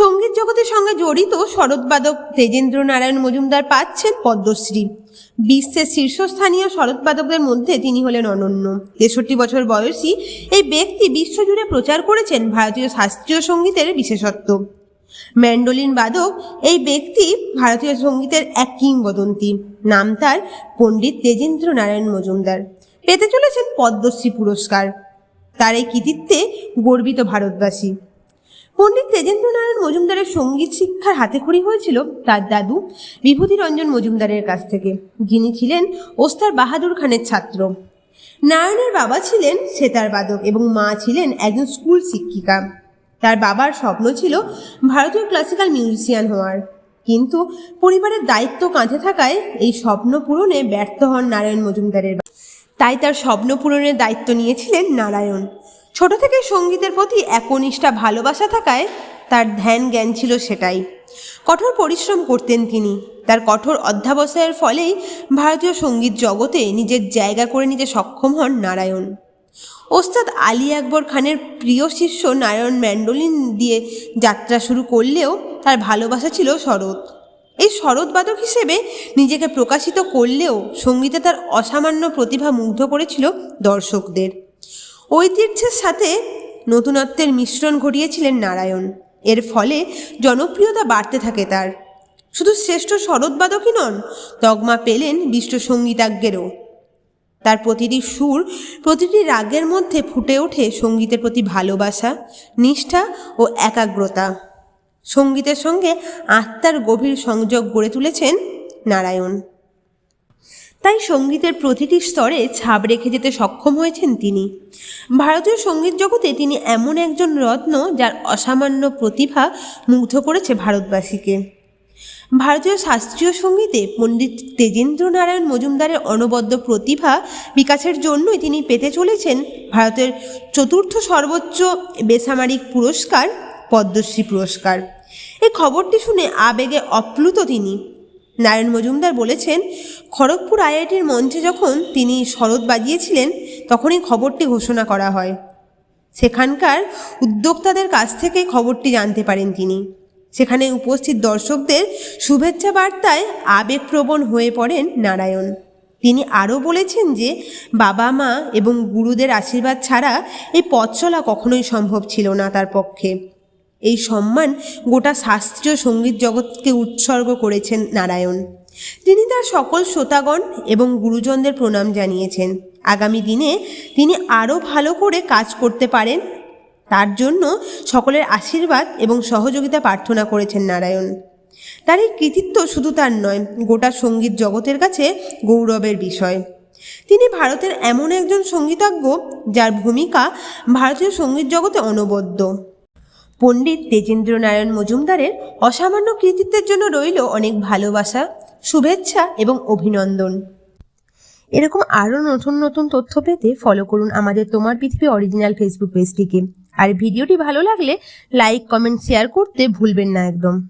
সংগীত জগতের সঙ্গে জড়িত শরৎবাদক তেজেন্দ্র নারায়ণ মজুমদার পাচ্ছেন পদ্মশ্রী। বিশ্বের শীর্ষস্থানীয় শরৎবাদকদের মধ্যে তিনি হলেন অনন্য। তেষট্টি বছর বয়সী এই ব্যক্তি বিশ্বজুড়ে প্রচার করেছেন ভারতীয় শাস্ত্রীয় সঙ্গীতের বিশেষত্ব। ম্যান্ডোলিন বাদক এই ব্যক্তি ভারতীয় সঙ্গীতের এক কিংবদন্তি। নাম তার পণ্ডিত তেজেন্দ্র নারায়ণ মজুমদার। পেতে চলেছেন পদ্মশ্রী পুরস্কার। তার এই কৃতিত্বে গর্বিত ভারতবাসী। পণ্ডিত তেজেন্দ্র নারায়ণ মজুমদারের সংগীত শিক্ষার হাতেখড়ি হয়েছিল তার দাদু বিভূতিরঞ্জন মজুমদারের কাছ থেকে। যিনি ছিলেন ওস্তার বাহাদুর খানের ছাত্র। নারায়ণের বাবা ছিলেন সেতার বাদক এবং মা ছিলেন একজন স্কুল শিক্ষিকা। তার বাবার স্বপ্ন ছিল ভারতীয় ক্লাসিক্যাল মিউজিশিয়ান হওয়ার। কিন্তু পরিবারের দায়িত্ব কাঁধে থাকায় এই স্বপ্ন পূরণে ব্যর্থ হন নারায়ণ মজুমদারের তাই তার স্বপ্ন পূরণের দায়িত্ব নিয়েছিলেন নারায়ণ। ছোট থেকে সঙ্গীতের প্রতি একনিষ্ঠা ভালোবাসা থাকায় তার ধ্যান জ্ঞান ছিল সেটাই। কঠোর পরিশ্রম করতেন তিনি। তার কঠোর অধ্যাবসায়ের ফলেই ভারতীয় সংগীত জগতে নিজের জায়গা করে নিতে সক্ষম হন নারায়ণ। ওস্তাদ আলী আকবর খানের প্রিয় শিষ্য নারায়ণ ম্যান্ডোলিন দিয়ে যাত্রা শুরু করলেও তার ভালোবাসা ছিল শরৎ। এই শরৎবাদক হিসেবে নিজেকে প্রকাশিত করলেও সঙ্গীতে তার অসামান্য প্রতিভা মুগ্ধ করেছিল দর্শকদের। ঐতিহ্যের সাথে নতুনত্বের মিশ্রণ ঘটিয়েছিলেন নারায়ণ। এর ফলে জনপ্রিয়তা বাড়তে থাকে তার। শুধু শ্রেষ্ঠ শরৎবাদকই নন, তগমা পেলেন বিশ্ব সঙ্গীতাজ্ঞেরও। তার প্রতিটি সুর, প্রতিটি রাগের মধ্যে ফুটে ওঠে সঙ্গীতের প্রতি ভালোবাসা, নিষ্ঠা ও একাগ্রতা। সঙ্গীতের সঙ্গে আত্মার গভীর সংযোগ গড়ে তুলেছেন নারায়ণ। তাই সঙ্গীতের প্রতিটি স্তরে ছাপ রেখে যেতে সক্ষম হয়েছেন তিনি। ভারতীয় সংগীত জগতে তিনি এমন একজন রত্ন যার অসামান্য প্রতিভা মুগ্ধ করেছে ভারতবাসীকে। ভারতীয় শাস্ত্রীয় সঙ্গীতে পণ্ডিত তেজেন্দ্র নারায়ণ মজুমদারের অনবদ্য প্রতিভা বিকাশের জন্যই তিনি পেতে চলেছেন ভারতের চতুর্থ সর্বোচ্চ বেসামরিক পুরস্কার, পদ্মশ্রী পুরস্কার। এই খবরটি শুনে আবেগে অপ্লুত তিনি। নারায়ণ মজুমদার বলেছেন, খড়গপুর আইআইটির মঞ্চে যখন তিনি শরৎ বাজিয়েছিলেন, তখনই খবরটি ঘোষণা করা হয়। সেখানকার উদ্যোক্তাদের কাছ থেকে খবরটি জানতে পারেন তিনি। সেখানে উপস্থিত দর্শকদের শুভেচ্ছা বার্তায় আবেগপ্রবণ হয়ে পড়েন নারায়ণ। তিনি আরও বলেছেন যে, বাবা মা এবং গুরুদের আশীর্বাদ ছাড়া এই পথ চলা কখনোই সম্ভব ছিল না তার পক্ষে। এই সম্মান গোটা শাস্ত্রীয় সংগীত জগৎকে উৎসর্গ করেছেন নারায়ণ। তিনি তার সকল শ্রোতাগণ এবং গুরুজনদের প্রণাম জানিয়েছেন। আগামী দিনে তিনি আরও ভালো করে কাজ করতে পারেন। তার জন্য সকলের আশীর্বাদ এবং সহযোগিতা প্রার্থনা করেছেন নারায়ণ। তার এই কৃতিত্ব শুধু তার নয়, গোটা সংগীত জগতের কাছে গৌরবের বিষয়। তিনি ভারতের এমন একজন সঙ্গীতজ্ঞ যার ভূমিকা ভারতীয় সংগীত জগতে অনবদ্য। পণ্ডিত তেজেন্দ্রনারায়ণ মজুমদারের অসামান্য কৃতিত্বের জন্য রইল অনেক ভালোবাসা, শুভেচ্ছা এবং অভিনন্দন। এরকম আরও নতুন নতুন তথ্য পেতে ফলো করুন আমাদের তোমার পৃথিবী অরিজিনাল ফেসবুক পেজটিকে আর ভিডিওটি ভালো লাগলে লাইক কমেন্ট শেয়ার করতে ভুলবেন না একদম।